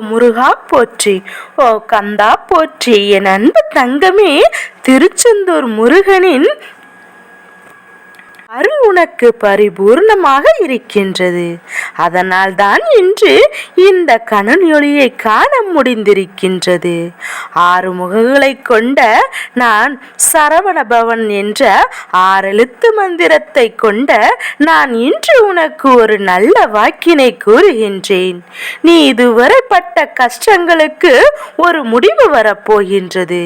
முருகா போற்றி ஓ கந்தா போற்றி. என் அன்பு தங்கமே திருச்செந்தூர் முருகனின் அருள் உனக்கு பரிபூர்ணமாக இருக்கின்றது. அதனால் தான் இன்று இந்த கணனொளியை காண முடிந்திருக்கின்றது. ஆறு முகங்களை கொண்ட நான் சரவணபவன் என்ற ஆறெழுத்து மந்திரத்தை கொண்ட நான் இன்று உனக்கு ஒரு நல்ல வாக்கினை கூறுகின்றேன். நீ இதுவரை பட்ட கஷ்டங்களுக்கு ஒரு முடிவு வரப்போகின்றது.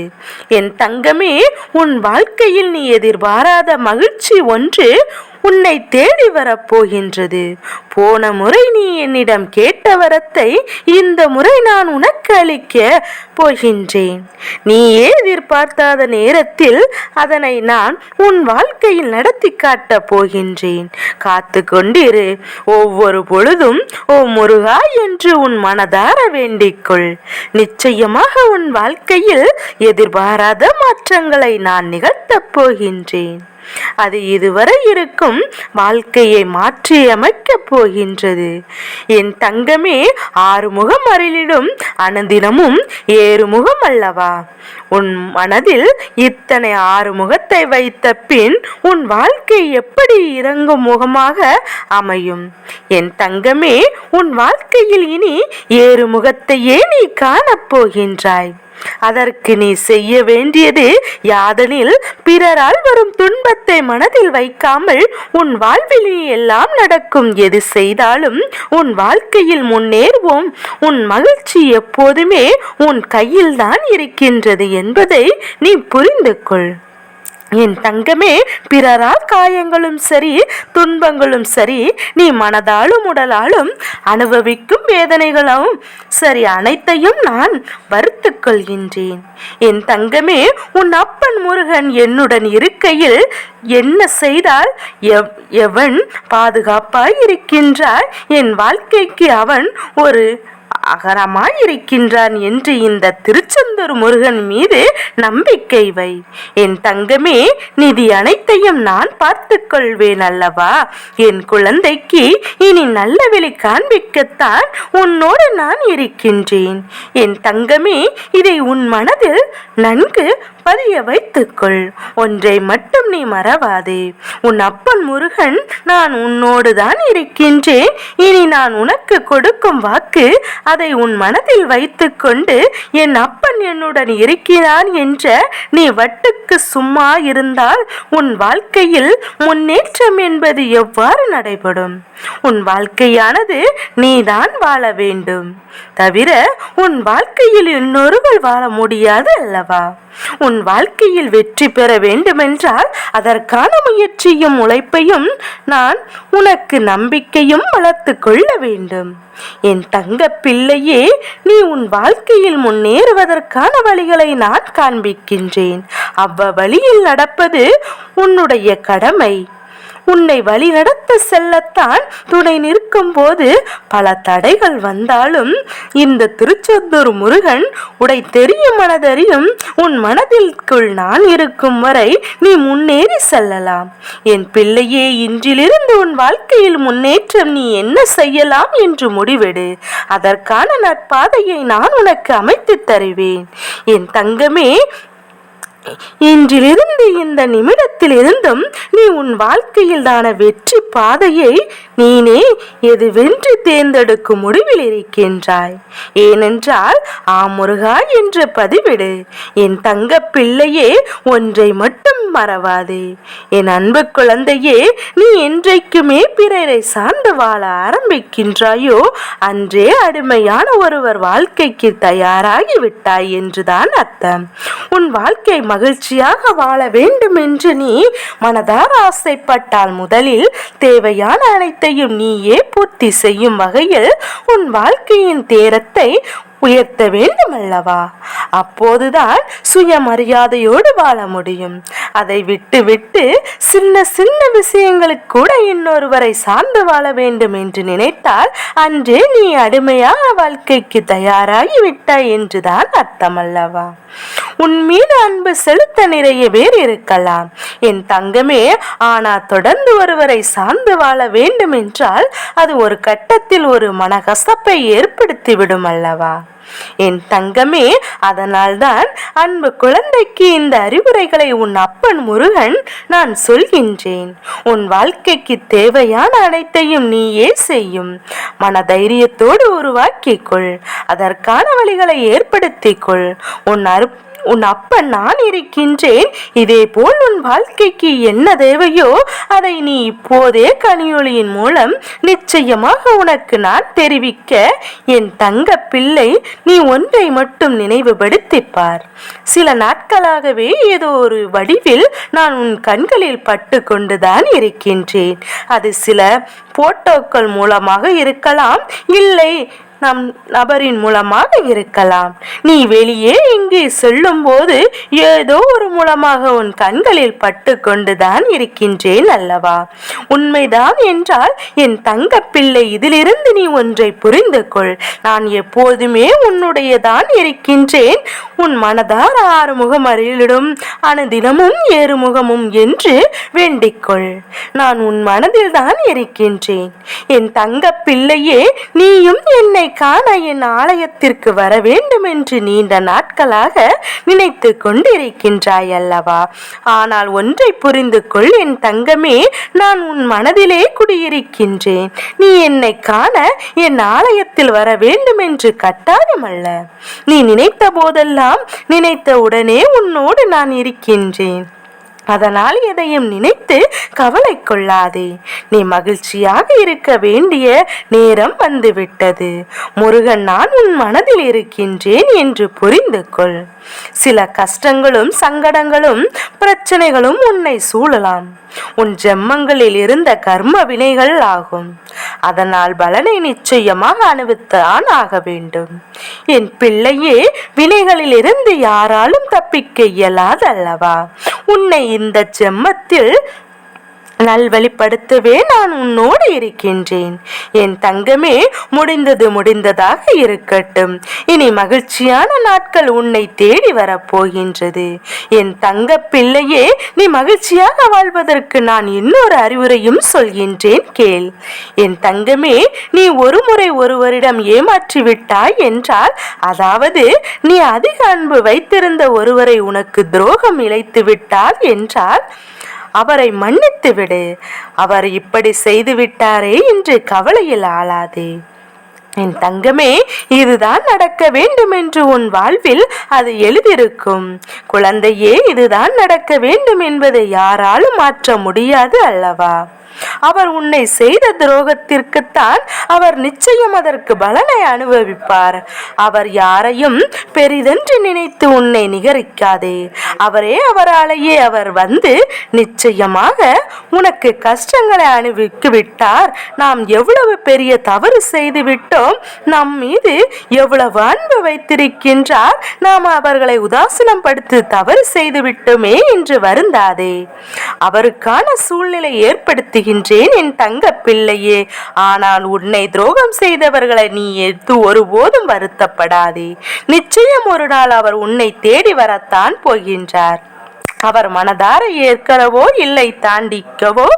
என் தங்கமே உன் வாழ்க்கையில் நீ எதிர்பாராத மகிழ்ச்சி ஒன்று உன்னை தேடி வரப்போகின்றது. போன முறை நீ என்னிடம் கேட்ட வரத்தை இந்த முறை நான் உனக்கு அளிக்க போகின்றேன். நீ எதிர்பார்த்தாத நேரத்தில் அதனை நான் உன் வாழ்க்கையில் நடத்தி காட்டப் போகின்றேன். காத்து கொண்டிரு. ஒவ்வொரு பொழுதும் ஓ முருகா என்று உன் மனதார வேண்டிக்கொள். நிச்சயமாக உன் வாழ்க்கையில் எதிர்பாராத மாற்றங்களை நான் நிகழ்த்தப் போகின்றேன். அது இதுவரை இருக்கும் வாழ்க்கையை மாற்றியமைக்கப் போகின்றது. என் தங்கமே ஆறுமுகம் அருளிடும் அனந்தினமும் ஏறுமுகம் அல்லவா? உன் மனதில் இத்தனை ஆறு முகத்தை வைத்த பின் உன் வாழ்க்கை எப்படி இறங்கும் முகமாக அமையும்? என் தங்கமே உன் வாழ்க்கையில் இனி ஏறு முகத்தையே நீ காணப் போகின்றாய். அதற்கு நீ செய்ய வேண்டியது யாதெனில் பிறரால் வரும் துன்பத்தை மனதில் வைக்காமல் உன் வாழ்வில் எல்லாம் நடக்கும் எது செய்தாலும் உன் வாழ்க்கையில் முன்னேறுவோம். உன் மகிழ்ச்சி எப்போதுமே உன் கையில்தான் இருக்கின்றது என்பதை நீ புரிந்து கொள் என் தங்கமே பிறரால் காயங்களும் சரி துன்பங்களும் சரி நீ மனதாலும் உடலாலும் அனுபவிக்கும் வேதனைகளும் சரி அனைத்தையும் நான் வருத்து கொள்கின்றேன். என் தங்கமே உன் அப்பன் முருகன் என்னுடன் இருக்கையில் என்ன செய்தால் எவ் எவன் பாதுகாப்பாய் இருக்கின்றாய்? என் வாழ்க்கைக்கு அவன் ஒரு அகரமாய் இருக்கின்றான் என்று இந்த திருச்செந்தூர் முருகன் மீது நம்பிக்கை வை. என் தங்கமே நிதி அனைத்தையும் நான் பார்த்துக்கொள்வேன் அல்லவா? என் குழந்தைக்கு இனி நல்ல வெளி காண்பிக்கத்தான் உன்னோடு நான் இருக்கின்றேன். என் தங்கமே இதை உன் மனதில் நன்கு பதிய வைத்துக்கொள். ஒன்றை மட்டும் நீ மறவாதே. உன் அப்பன் முருகன் நான் உன்னோடு தான் இருக்கின்றேன். இனி நான் உனக்கு கொடுக்கும் வாக்கு அதை உன் மனதில் வைத்துக்கொண்டு என் அப்பன் என்னுடன் இருக்கிறான் என்ற நீ வட்டுக்கு சும்மா இருந்தால் உன் வாழ்க்கையில் முன்னேற்றம் என்பது எவ்வாறு நடைபெறும்? உன் வாழ்க்கையானது நீதான் வாழ வேண்டும். தவிர உன் வாழ்க்கையில் இன்னொருவர் வாழ முடியாது அல்லவா? உன் வாழ்க்கையில் வெற்றி பெற வேண்டுமென்றால் அதற்கான முயற்சியும் உழைப்பையும் நான் உனக்கு நம்பிக்கையும் வளர்த்து கொள்ள வேண்டும். என் தங்க பிள்ளையே நீ உன் வாழ்க்கையில் முன்னேறுவதற்கான வழிகளை நான் காண்பிக்கின்றேன். அவ்வ வழியில் நடப்பது உன்னுடைய கடமை. உன்னை வழிநடத்த செல்லத்தான் துணை நிற்கும் போது பல தடைகள் வந்தாலும் இந்த திருச்செந்தூர் முருகன் உடை தெரியும் மனதறியும் உன் மனதிற்குள் நான் இருக்கும் வரை நீ முன்னேறி செல்லலாம். என் பிள்ளையே இன்றிலிருந்து உன் வாழ்க்கையில் முன்னேற்றம் நீ என்ன செய்யலாம் என்று முடிவெடு. அதற்கான நற்பாதையை நான் உனக்கு அமைத்து தருவேன். என் தங்கமே இன்றிலிருந்து இந்த நிமிடத்திலிருந்தும் நீ உன் வாழ்க்கையில் தான வெற்றி பாதையை நீனே எதுவென்று தேர்ந்தெடுக்கும் முடிவில் இருக்கின்றாய். ஏனென்றால் ஆமுருகா என்று பதிவிடு என் தங்க பிள்ளையே ஒன்றை மட்டும் மறவாதே. என் அன்பு குழந்தையே நீ என்றைக்குமே பிறரை சார்ந்து வாழ ஆரம்பிக்கின்றாயோ அன்றே அடிமையான ஒருவர் வாழ்க்கைக்கு தயாராகி விட்டாய் என்றுதான் அர்த்தம். உன் வாழ்க்கை மகிழ்ச்சியாக வாழ வேண்டும் என்று நீ மனதார் ஆசைப்பட்டால் முதலில் தேவையான அனைத்தையும் நீயே பூர்த்தி செய்யும் வகையில் உன் வாழ்க்கையின் தேரத்தை உயர்த்த வேண்டும் அல்லவா அப்போதுதான் சுயமரியாதையோடு வாழ முடியும். அதை விட்டு விட்டு சின்ன சின்ன விஷயங்களுக்கு கூட இன்னொருவரை சார்ந்து வாழ வேண்டும் என்று நினைத்தால் அன்றே நீ அடிமையான வாழ்க்கைக்கு தயாராகி விட்டாய் என்றுதான் அர்த்தம் அல்லவா உன் மீது அன்பு செலுத்த நிறைய பேர் இருக்கலாம். என் தங்கமே ஆனா தொடர்ந்து ஒருவரை சார்ந்து வாழ வேண்டும் என்றால் அது ஒரு கட்டத்தில் ஒரு மனகசப்பை ஏற்படுத்திவிடும் அல்லவா? என் தங்கமே அதனால்தான் அன்பு குழந்தைக்கு இந்த அறிவுரைகளை உன் அப்பன் முருகன் நான் சொல்கின்றேன். உன் வாழ்க்கைக்கு தேவையான அனைத்தையும் நீயே செய்யும். மனதைரியத்தோடு உருவாக்கிக் கொள். அதற்கான வழிகளை ஏற்படுத்திக் கொள். உன் அரு உன் அப்பன் நான் இருக்கின்றேன். இதே போல் உன் வாழ்க்கைக்கு என்ன தேவையோ அதை நீ இப்போதே கனியொளியின் மூலம் நிச்சயமாக உனக்கு நான் தெரிவிக்க என் தங்க பிள்ளை நீ ஒன்றை மட்டும் நினைவுபடுத்திப்பார். சில நாட்களாகவே ஏதோ ஒரு வடிவில் நான் உன் கண்களில் பட்டு கொண்டுதான் இருக்கின்றேன். அது சில போட்டோக்கள் மூலமாக இருக்கலாம். இல்லை நம் நபரின் மூலமாக இருக்கலாம். நீ வெளியே இங்கே செல்லும் போது ஏதோ ஒரு மூலமாக உன் கண்களில் பட்டு கொண்டுதான் இருக்கின்றேன் அல்லவா? உண்மைதான் என்றால் என் தங்க பிள்ளை இதிலிருந்து நீ ஒன்றை புரிந்து கொள் நான் எப்போதுமே உன்னுடையதான் இருக்கின்றேன். உன் மனதார் ஆறுமுகம் அருளிடும் அனுதினமும் ஏறுமுகமும் என்று வேண்டிக்கொள். நான் உன் மனதில் தான் இருக்கின்றேன். என் தங்க பிள்ளையே நீயும் என்னை காண என் ஆலயத்திற்கு வர வேண்டும் என்று நீண்ட நாட்களாக நினைத்து கொண்டிருக்கின்றாய் அல்லவா? ஆனால் ஒன்றை புரிந்து கொள் என் தங்கமே நான் உன் மனதிலே குடியிருக்கின்றேன். நீ என்னை காண என் ஆலயத்தில் வர வேண்டும் என்று அல்ல. நீ நினைத்த போதெல்லாம் நினைத்த உடனே உன்னோடு நான் இருக்கின்றேன். அதனால் எதையும் நினைத்து கவலை கொள்ளாதே. நீ மகிழ்ச்சியாக இருக்க வேண்டிய நேரம் வந்துவிட்டது. முருகன் நான் உன் மனதில் இருக்கின்றேன் என்று புரிந்து கொள். சில கஷ்டங்களும் சங்கடங்களும் பிரச்சனைகளும் உன்னை சூழலாம். உன் ஜெம்மங்களில் இருந்த கர்ம வினைகள் ஆகும். அதனால் பலனை நிச்சயமாக அனுபவித்தான் ஆக வேண்டும். என் பிள்ளையே வினைகளில் இருந்து யாராலும் தப்பிக்க இயலாது அல்லவா உன்னை இந்த செம்மத்தில் நல்வழிப்படுத்தவே நான் உன்னோடு இருக்கின்றேன். என் தங்கமே முடிந்தது முடிந்ததாக இருக்கட்டும். இனி மகிழ்ச்சியான நாட்கள் உன்னை தேடி வரப்போகின்றது. என் தங்க பிள்ளையே நீ மகிழ்ச்சியாக வாழ்வதற்கு நான் இன்னொரு அறிவுரையும் சொல்கின்றேன் கேள். என் தங்கமே நீ ஒரு முறை ஒருவரிடம் ஏமாற்றி விட்டாய் என்றால் அதாவது நீ அதிக அன்பு வைத்திருந்த ஒருவரை உனக்கு துரோகம் இழைத்து விட்டார் என்றால் அவரை மன்னித்து விடு. அவர் இப்படி செய்து விட்டாரே என்று கவலையில் ஆளாதே. என் தங்கமே இதுதான் நடக்க வேண்டும் என்று உன் வாழ்வில் அது எழுதியிருக்கும். குழந்தையே இதுதான் நடக்க வேண்டும் என்பதை யாராலும் மாற்ற முடியாது அல்லவா? அவர் உன்னை செய்த துரோகத்திற்குத்தான் அவர் நிச்சயம் அதற்கு பலனை அனுபவிப்பார். அவர் யாரையும் பெரிதென்று நினைத்து உன்னை நிகரிக்காதே. அவரே அவராலேயே அவர் வந்து நிச்சயமாக உனக்கு கஷ்டங்களை அனுபவித்து விட்டார் நாம் எவ்வளவு பெரிய தவறு செய்து விட்டோம் நம் மீது எவ்வளவு அன்பு வைத்திருக்கின்றார் நாம் அவர்களை உதாசீனம் படுத்தி தவறு செய்து விட்டோமே என்று வருந்தாதே. அவருக்கான சூழ்நிலை ஏற்படுத்தி ஏற்படுத்துகின்றேன் என் தங்க பிள்ளையே. ஆனால் உன்னை துரோகம் செய்தவர்களை நீ எது ஒருபோதும் வருத்தப்படாதே. நிச்சயம் ஒரு நாள் அவர் உன்னை தேடி வரத்தான் போகின்றார். அவர் மனதார ஏற்கவோ இல்லை தாண்டிக்கவோ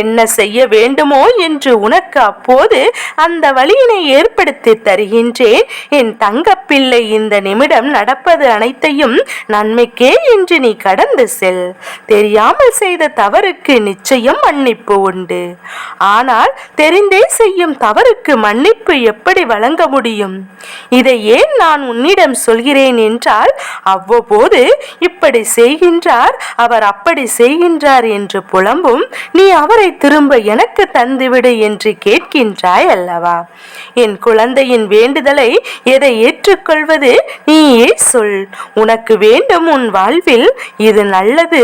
என்ன செய்ய வேண்டுமோ என்று உனக்கு அப்போது அந்த வழியினை ஏற்படுத்தி தருகின்றேன். என் தங்கப்பிள்ளை இந்த நிமிடம் நடப்பது அனைத்தையும் நன்மைக்கே என்று நீ கடந்து செல். தெரியாமல் செய்த தவறுக்கு நிச்சயம் மன்னிப்பு உண்டு. ஆனால் தெரிந்தே செய்யும் தவறுக்கு மன்னிப்பு எப்படி வழங்க முடியும்? இதை ஏன் நான் உன்னிடம் சொல்கிறேன் என்றால் அவ்வப்போது இப்படி செய்கின்றார் அவர் அப்படி செய்கின்றார் என்று புலம்பும் நீ அவரை திரும்ப எனக்கு தந்துவிடு என்று கேட்கின்றாய் அல்லவா? என் குழந்தையின் வேண்டுதலை எதை ஏற்றுக்கொள்வது நீயே சொல். உனக்கு வேண்டும் உன் வாழ்வில் இது நல்லது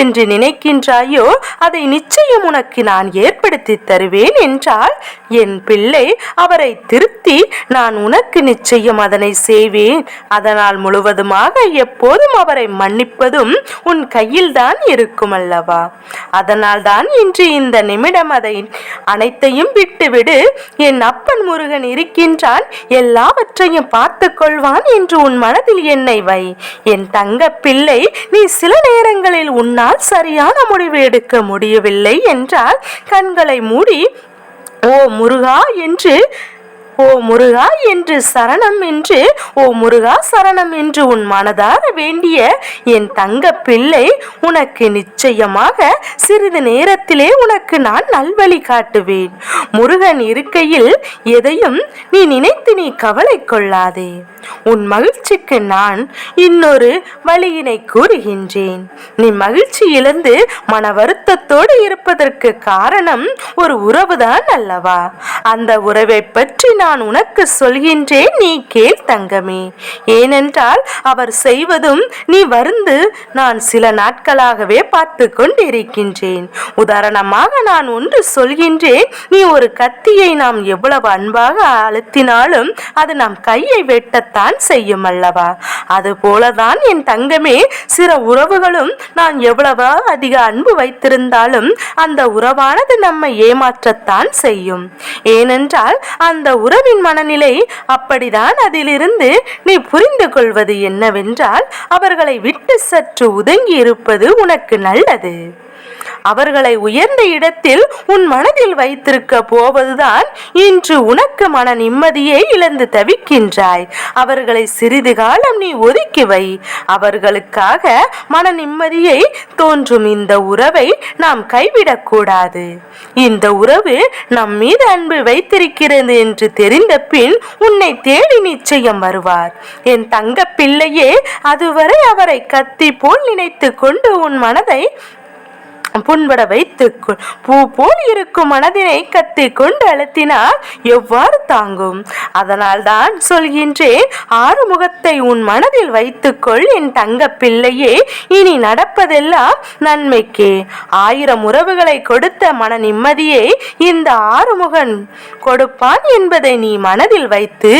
என்று நினைக்கின்றாயோ அதை நிச்சயம் உனக்கு நான் ஏற்படுத்தி தருவேன் என்றால் என் பிள்ளை அவரை திருப்தி நான் உனக்கு நிச்சயம் அதனை செய்வேன். அதனால் முழுவதுமாக எப்போதும் அவரை மன்னிப்பதும் உன் கையில்தான் இருக்கும் அல்லவா அதனால் தான் இன்று இந்த நிமிடம் அதை அனைத்தையும் விட்டுவிடு. என் அப்பன் முருகன் இருக்கின்றான். எல்லாவற்றையும் பார்த்து கொள்வான் என்று உன் மனதில் என்னை வை. என் தங்க பிள்ளை நீ சில நேரங்களில் உன்னால் சரியான முடிவு எடுக்க முடியவில்லை என்றால் கண்களை மூடி ஓ முருகா என்று ஓ முருகா என்று சரணம் என்று ஓ முருகா சரணம் என்று உன் மனதார வேண்டிய என் தங்க பிள்ளை உனக்கு நிச்சயமாக சிறிது நேரத்திலே உனக்கு நான் நல்வழி காட்டுவேன். முருகன் இருக்கையில் எதையும் நீ நினைத்து நீ கவலை கொள்ளாதே. உன் மகிழ்ச்சிக்கு நான் இன்னொரு வழியினை கூறுகின்றேன். நீ மகிழ்ச்சி இழந்து மன வருத்தத்தோடு இருப்பதற்கு காரணம் ஒரு உறவுதான் அல்லவா? அந்த உறவை பற்றி நான் உனக்கு சொல்கின்றேன் நீ கேள் தங்கமே. ஏனென்றால் அவர் செய்வதும் நீ வருந்து நான் சில நாட்களாகவே பார்த்து கொண்டிருக்கின்றேன். உதாரணமாக நான் ஒன்று சொல்கின்றேன் நீ ஒரு கத்தியை நாம் எவ்வளவு அன்பாக அழுத்தினாலும் அது நம் கையை வெட்ட வெட்டத்தான் செய்யும் அல்லவா? அது போலதான் என் தங்கமே சில உறவுகளும் நான் எவ்வளவா அதிக அன்பு வைத்திருந்தாலும் அந்த உறவானது நம்மை ஏமாற்றத்தான் செய்யும். ஏனென்றால் அந்த உறவின் மனநிலை அப்படிதான் அதிலிருந்து நீ புரிந்து கொள்வது என்னவென்றால் அவர்களை விட்டு சற்று ஒதுங்கி இருப்பது உனக்கு நல்லது. அவர்களை உயர்ந்த இடத்தில் உன் மனதில் வைத்திருக்க போவதுதான் இன்று உனக்கு மன நிம்மதியை இழந்து தவிக்கின்றாய். அவர்களை சிறிது காலம் நீ ஒதுக்கி வை. அவர்களுக்காக மன நிம்மதியை தோன்றும் இந்த உறவை நாம் கைவிடக்கூடாது. இந்த உறவு நம் மீது அன்பு வைத்திருக்கிறது என்று தெரிந்த பின் உன்னை தேடி நிச்சயம் வருவார். என் தங்க பிள்ளையே அதுவரை அவரை கத்தி போல் நினைத்து கொண்டு உன் மனதை புண்பட வைத்து பூ போல் இருக்கும் மனதினை கத்தி கொண்டு அழுத்தினால் எவ்வாறு தாங்கும்? அதனால் தான் சொல்கின்றேன் ஆறுமுகத்தை உன் மனதில் வைத்துக்கொள். என் தங்க பிள்ளையே இனி நடப்பதெல்லாம் நன்மைக்கே. ஆயிரம் உறவுகளை கொடுத்த மன நிம்மதியை இந்த ஆறுமுகன் கொடுப்பான் என்பதை நீ மனதில் வைத்து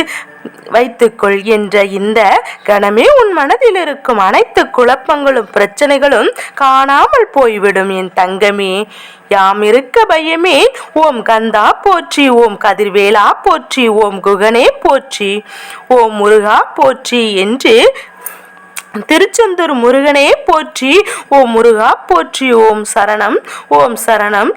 வைத்துக்கொள் என்ற இந்த கணமே உன் மனதில் இருக்கும் அனைத்து குழப்பங்களும் பிரச்சனைகளும் காணாமல் போய்விடும் என் தங்கமே. யாம் இருக்க பயமே ஓம் கந்தா போற்றி ஓம் கதிர்வேலா போற்றி ஓம் குகனே போற்றி ஓம் முருகா போற்றி என்று திருச்செந்தூர் முருகனே போற்றி ஓம் முருகா போற்றி ஓம் சரணம் ஓம் சரணம்.